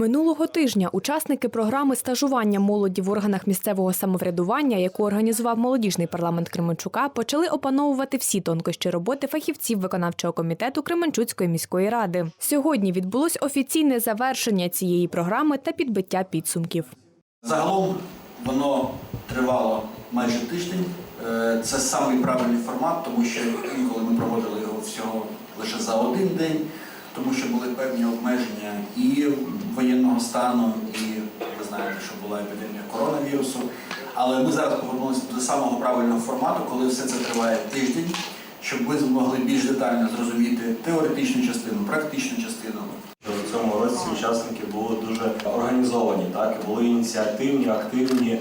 Минулого тижня учасники програми стажування молоді в органах місцевого самоврядування, яку організував молодіжний парламент Кременчука, почали опановувати всі тонкощі роботи фахівців виконавчого комітету Кременчуцької міської ради. Сьогодні відбулось офіційне завершення цієї програми та підбиття підсумків. Загалом воно тривало майже тиждень. Е, Це самий правильний формат, тому що інколи ми проводили його всього лише за один день, тому що були певні обмеження і воєнного стану, і ви знаєте, що була епідемія коронавірусу. Але ми зараз повернулися до самого правильного формату, коли все це триває тиждень, щоб ви змогли більш детально зрозуміти теоретичну частину, практичну частину. У цьому році учасники були дуже організовані, так були ініціативні, активні.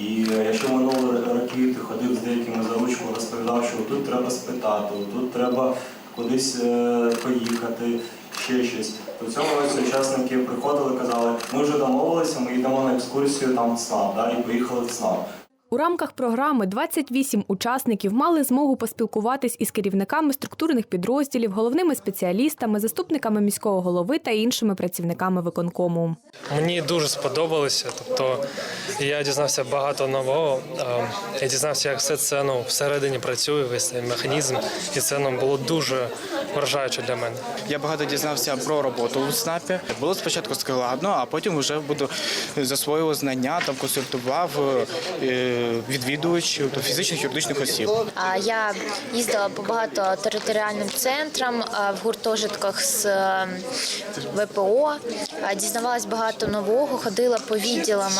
І якщо минулі роки ти ходив з деякими за ручку, розповідав, що тут треба спитати, тут треба кудись е, поїхати, ще щось. То в цьому учасники приходили, казали, ми вже домовилися, ми йдемо на екскурсію там в ЦНАП, да, і поїхали в ЦНАП. У рамках програми 28 учасників мали змогу поспілкуватись із керівниками структурних підрозділів, головними спеціалістами, заступниками міського голови та іншими працівниками виконкому. Мені дуже сподобалося. Тобто я дізнався багато нового. Е, Я дізнався, як все це ну, всередині працює, весь цей механізм, і це ну, було дуже вражаюче для мене. Я багато дізнався про роботу у СНАПі. Було спочатку складно, а потім вже буду засвоював знання, там консультував е, відвідувачів та фізичних юридичних осіб. А Я їздила по багато територіальним центрам в гуртожитках з е, ВПО, дізнавалась багато нового, ходила по відділам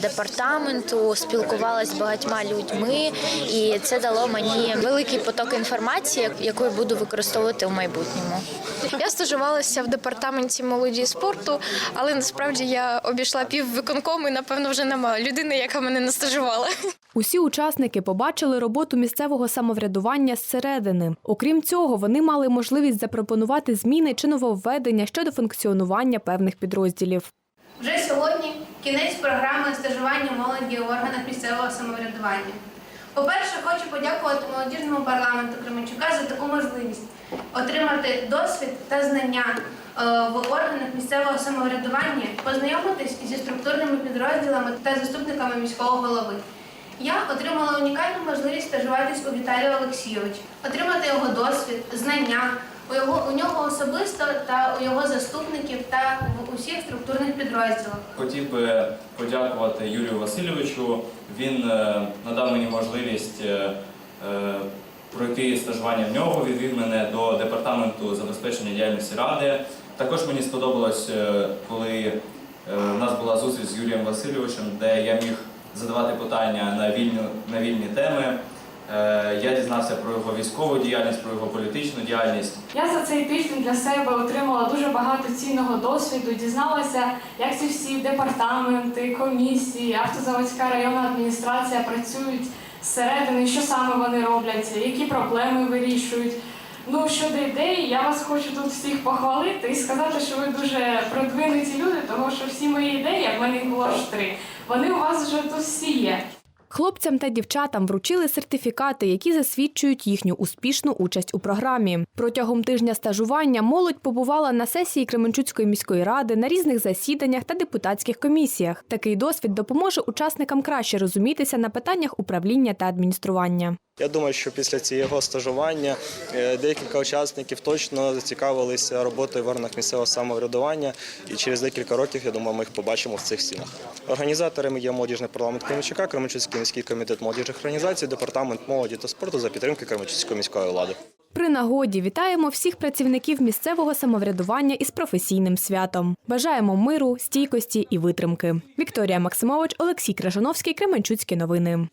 департаменту, спілкувалась з багатьма людьми, і це дало мені великий поток інформації, яку я буду використовувати у майбутньому. Я стажувалася в департаменті молоді і спорту, але насправді я обійшла пів виконкому і напевно вже немає людини, яка мене не стажувала. Усі учасники побачили роботу місцевого самоврядування зсередини. Окрім цього, вони мали можливість запропонувати зміни чи нововведення щодо функціонування певних підрозділів. Вже сьогодні кінець програми стажування молоді у органах місцевого самоврядування. По-перше, хочу подякувати молодіжному парламенту Кременчука за таку можливість отримати досвід та знання е, в органах місцевого самоврядування, познайомитись зі структурними підрозділами та заступниками міського голови. Я отримала унікальну можливість стажуватись у Віталія Олексійовича, отримати його досвід, знання у його у нього особисто та у його заступників та в усіх структурних підрозділах. Хотів би подякувати Юрію Васильовичу. Він е, надав мені можливість е, е, пройти стажування в нього, відвів мене до департаменту забезпечення діяльності ради. Також мені сподобалось, коли в нас була зустріч з Юрієм Васильовичем, де я міг задавати питання на вільні, на вільні теми. Е, Я дізнався про його військову діяльність, про його політичну діяльність. Я за цей тиждень для себе отримала дуже багато цінного досвіду, дізналася, як ці всі департаменти, комісії, автозаводська районна адміністрація працюють зсередини, що саме вони роблять, які проблеми вирішують. Ну, щодо ідеї, я вас хочу тут всіх похвалити і сказати, що ви дуже продвинуті люди, тому що всі мої ідеї, як в мене їх було аж три, вони у вас вже тут всі є. Хлопцям та дівчатам вручили сертифікати, які засвідчують їхню успішну участь у програмі. Протягом тижня стажування молодь побувала на сесії Кременчуцької міської ради, на різних засіданнях та депутатських комісіях. Такий досвід допоможе учасникам краще розумітися на питаннях управління та адміністрування. Я думаю, що після цього стажування е, декілька учасників точно зацікавилися роботою в органах місцевого самоврядування, і через декілька років, я думаю, ми їх побачимо в цих стінах. Організаторами є молодіжний парламент Кременчука, Кременчуцький міський комітет молодіжних організацій, департамент молоді та спорту за підтримки Кременчуцької міської влади. При нагоді вітаємо всіх працівників місцевого самоврядування із професійним святом. Бажаємо миру, стійкості і витримки. Вікторія Максимович, Олексій Крижановський, Кременчуцькі новини.